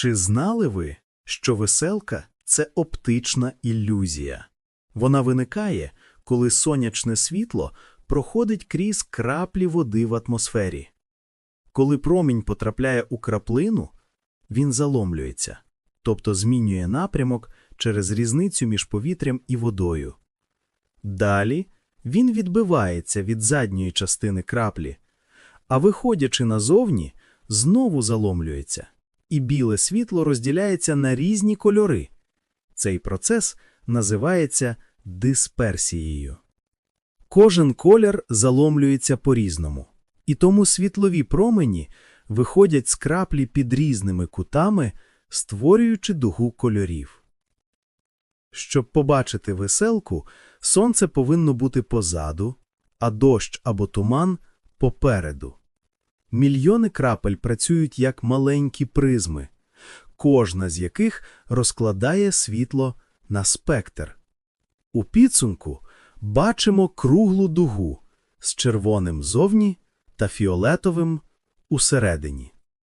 Чи знали ви, що веселка це оптична ілюзія? Вона виникає, коли сонячне світло проходить крізь краплі води в атмосфері. Коли промінь потрапляє у краплину, він заломлюється, тобто змінює напрямок через різницю між повітрям і водою. Далі він відбивається від задньої частини краплі, а виходячи назовні, знову заломлюється, і біле світло розділяється на різні кольори. Цей процес називається дисперсією. Кожен колір заломлюється по-різному, і тому світлові промені виходять з краплі під різними кутами, створюючи дугу кольорів. Щоб побачити веселку, сонце повинно бути позаду, а дощ або туман попереду. Мільйони крапель працюють як маленькі призми, кожна з яких розкладає світло на спектр. У підсумку бачимо круглу дугу з червоним зовні та фіолетовим усередині.